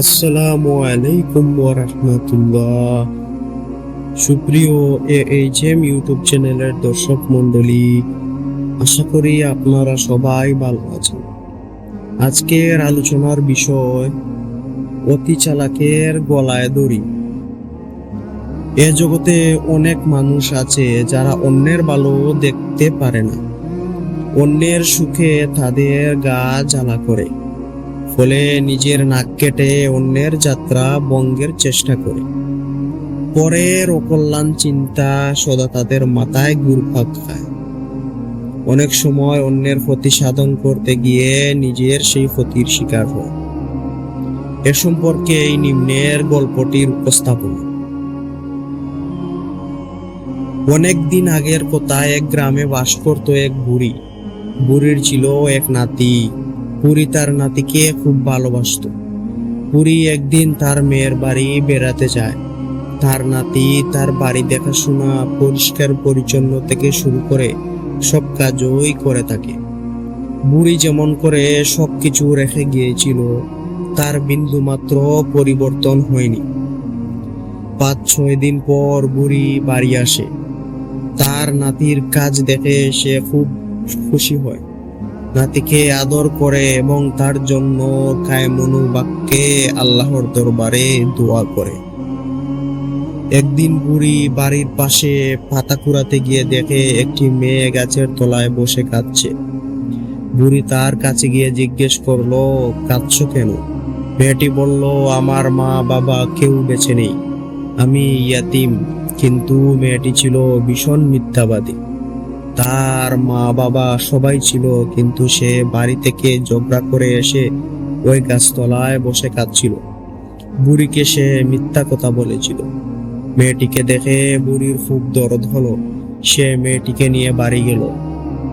আসসালামু আলাইকুম সুপ্রিয় এ এইচ এম ইউটিউব চ্যানেলের দর্শক মণ্ডলী, আশা করি আপনারা সবাই ভালো আছেন। আজকের আলোচনার বিষয়, অতি চালাকের গলায় দড়ি। এ জগতে অনেক মানুষ আছে যারা অন্যের ভালো দেখতে পারে না। অন্যের সুখে তাদের গা জ্বালা করে। ফলে নিজের নাক কেটে অন্যের যাত্রা বঙ্গের চেষ্টা করে। পরের অকল্যাণ চিন্তা সদা তাদের মাথায় ঘুরপাক খায়। অনেক সময় অন্যের ক্ষতি সাধন করতে গিয়ে নিজের সেই ক্ষতির শিকার হয়। এ সম্পর্কে এই নিম্নের গল্পটির উপস্থাপনা। অনেক দিন আগের কথা এক গ্রামে বাস করত এক বুড়ি। বুড়ির ছিল এক নাতি। পুরী তার নাতিকে খুব ভালোবাসত। পুরী একদিন তার মেয়ের বাড়ি বেড়াতে যায়। তার নাতি তার বাড়ি দেখাশোনা, পরিষ্কার পরিচ্ছন্ন থেকে শুরু করে সব কাজই করে থাকে। বুড়ি যেমন করে সব কিছু রেখে গিয়েছিল, তার বিন্দু মাত্র পরিবর্তন হয়নি। পাঁচ ছয় দিন পর বুড়ি বাড়ি আসে। তার নাতির কাজ দেখে সে খুব খুশি হয়। নাতিকে আদর করে এবং তার জন্য কায়মনু বাক্যে আল্লাহর দরবারে দোয়া করে। একদিন বুড়ি বাড়ির পাশে পাতা কুড়াতে গিয়ে দেখে একটি মেয়ে গাছের তলায় বসে কাঁদছে। বুড়ি তার কাছে গিয়ে জিজ্ঞেস করল, কাঁদছো কেন? মেয়েটি বলল, আমার মা বাবা কেউ বেছে নেই। আমি ইয়াতিম, কিন্তু মেয়েটি ছিল ভীষণ মিথ্যাবাদী। তার মা বাবা সবাই ছিল, কিন্তু সে বাড়ি থেকে ঝগড়া করে এসে ওই গাছতলায় বসে কাঁদছিল। বুড়িকে সে মিথ্যা কথা বলেছিল। মেয়েটিকে দেখে বুড়ির খুব দরদ হলো। সে মেয়েটিকে নিয়ে বাড়ি গেল।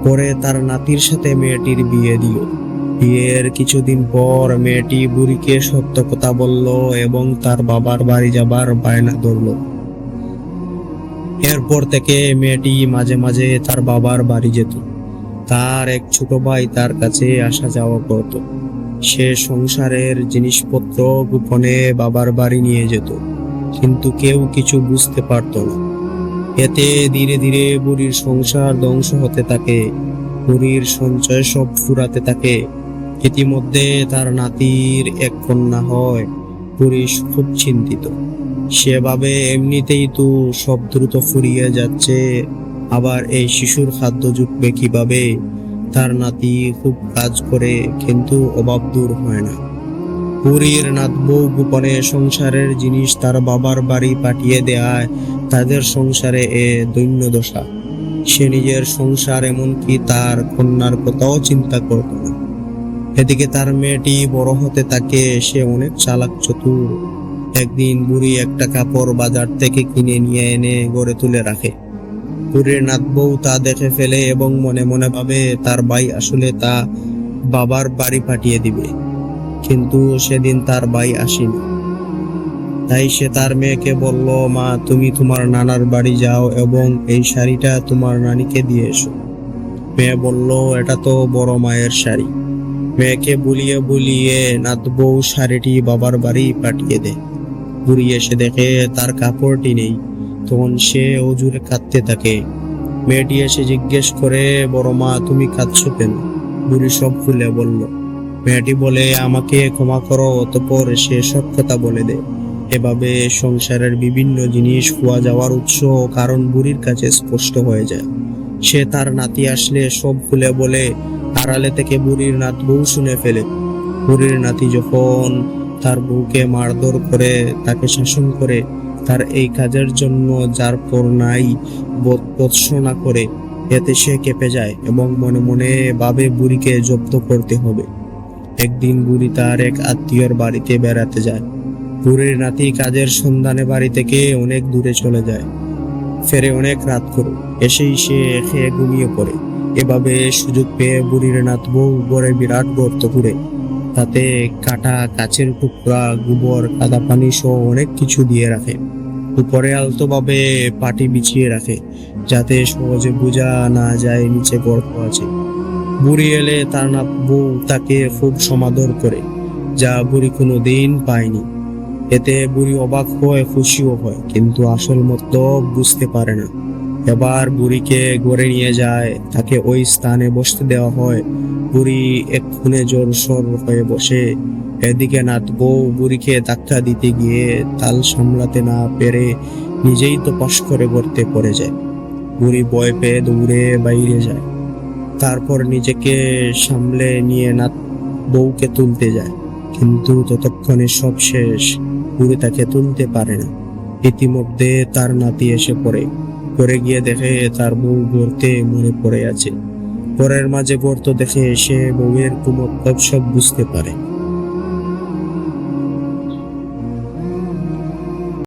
পরে তার নাতির সাথে মেয়েটির বিয়ে দিল। বিয়ের কিছুদিন পর মেয়েটি বুড়িকে সত্য কথা বলল এবং তার বাবার বাড়ি যাবার বায়না ধরলো। এরপর থেকে মেয়েটি মাঝে মাঝে তার বাবার বাড়ি যেত। তার এক ছোট ভাই তার কাছে আসা যাওয়া করত। সে সংসারের জিনিসপত্র গোপনে বাবার বাড়ি নিয়ে যেত, কিন্তু কেউ কিছু বুঝতে পারত না। এতে ধীরে ধীরে বুড়ির সংসার ধ্বংস হতে থাকে, বুড়ির সঞ্চয় সব ফুরাতে থাকে। ইতিমধ্যে তার নাতির এক কন্যা হয়। বুড়ি খুব চিন্তিত। সেভাবে এমনিতেই তো সব দ্রুত ফুরিয়ে যাচ্ছে। আবার এই শিশুর খাদ্য জুটবে কীভাবে, তার নাতি খুব কাজ করে, কিন্তু অভাব দূর হয় না। পুরীর নাত বউ গোপনে সংসারের জিনিস তার বাবার বাড়ি পাঠিয়ে দেয়, তাদের সংসারে এ দৈন্য দশা। সে নিজের সংসার এমনকি তার কন্যার কথাও চিন্তা করত না। এদিকে তার মেয়েটি বড় হতে থাকে সে অনেক চালাক চতুর। একদিন বুড়ি একটা কাপড় বাজার থেকে কিনে নিয়ে এনে গড়ে তুলে রাখে। বুড়ির নাত বউ তা দেখে ফেলে এবং মনে মনে ভাবে, তার ভাই আসলে তা বাবার বাড়ি পাঠিয়ে দিবে। কিন্তু সেদিন তার ভাই আসেনি। তাই সে তার মেয়েকে বলল, মা, তুমি তোমার নানার বাড়ি যাও এবং এই শাড়িটা তোমার নানিকে দিয়ে এসো। মেয়ে বলল, এটা তো বড় মায়ের শাড়ি। মেয়েকে বুলিয়ে বুলিয়ে নাত বউ শাড়িটি বাবার বাড়ি পাঠিয়ে দেয় বুড়ি এসে দেখে তার কাপড়টি নেই, তখন সে অজুরে কাঁদতে থাকে। মেয়েটি এসে জিজ্ঞেস করে, বড় মা, তুমি কাঁদছো কেন? বুড়ি সব খুলে বলল, মেয়েটি বলে, আমাকে ক্ষমা করো, অতপর সে সব কথা বলে দেয় এভাবে সংসারের বিভিন্ন জিনিস খোয়া যাওয়ার উৎস কারণ বুড়ির কাছে স্পষ্ট হয়ে যায়। সে তার নাতি আসলে সব খুলে বলে আড়ালে থেকে বুড়ির নাত বউ শুনে ফেলে। বুড়ির নাতি যখন তার বউকে মারধর করে, তাকে শাসন করে, তার এই কাজের জন্য যার পর নাই বৎসনা করে, এতে সে কেঁপে যায় এবং মনে মনে ভাবে বুড়িকে জব্দ করতে হবে। একদিন বুড়ি তার এক আত্মীয়র বাড়িতে বেড়াতে যায়। বুড়ির নাতি কাজের সন্ধানে বাড়ি থেকে অনেক দূরে চলে যায়। ফেরে অনেক রাত করে, এসেই সে খেয়ে ঘুমিয়ে পড়ে। এভাবে সুযোগ পেয়ে বুড়ির নাত বউ গড়ে বিরাট গর্ত করে তাতে কাটা কাচের টুকরা, গোবর কাদা পানি সহ অনেক কিছু দিয়ে রাখে। উপরে আলতোভাবে পাটি বিছিয়ে রাখে, যাতে সহজে বোঝা না যায় নিচে গর্ত আছে। বুড়ি এলে তার না, বউ তাকে খুব সমাদর করে, যা বুড়ি কোনো দিন পায়নি। এতে বুড়ি অবাক হয় খুশিও হয়, কিন্তু আসল মতলব বুঝতে পারে না। এবার বুড়িকে গড়ে নিয়ে যায়। তাকে ওই স্থানে বসতে দেওয়া হয়। বুড়ি এক্ষুনে জোর সর হয়ে বসে। এদিকে নাত বউ বুড়িকে ধাক্কা দিতে গিয়ে তাল সামলাতে না পেরে নিজেই তো পাশ করে গড়তে পড়ে যায়। বুড়ি বয় পেয়ে দৌড়ে বাইরে যায়। তারপর নিজেকে সামলে নিয়ে নাত বউকে তুলতে যায়। কিন্তু ততক্ষণে সব শেষ। বুড়ি তাকে তুলতে পারে না। ইতিমধ্যে তার নাতি এসে পড়ে। করে গিয়ে দেখে তার বউ গড়তে মরে পড়ে আছে। পরের মাঝে গর্ত দেখে সে বউয়ের কোনো সব বুঝতে পারে।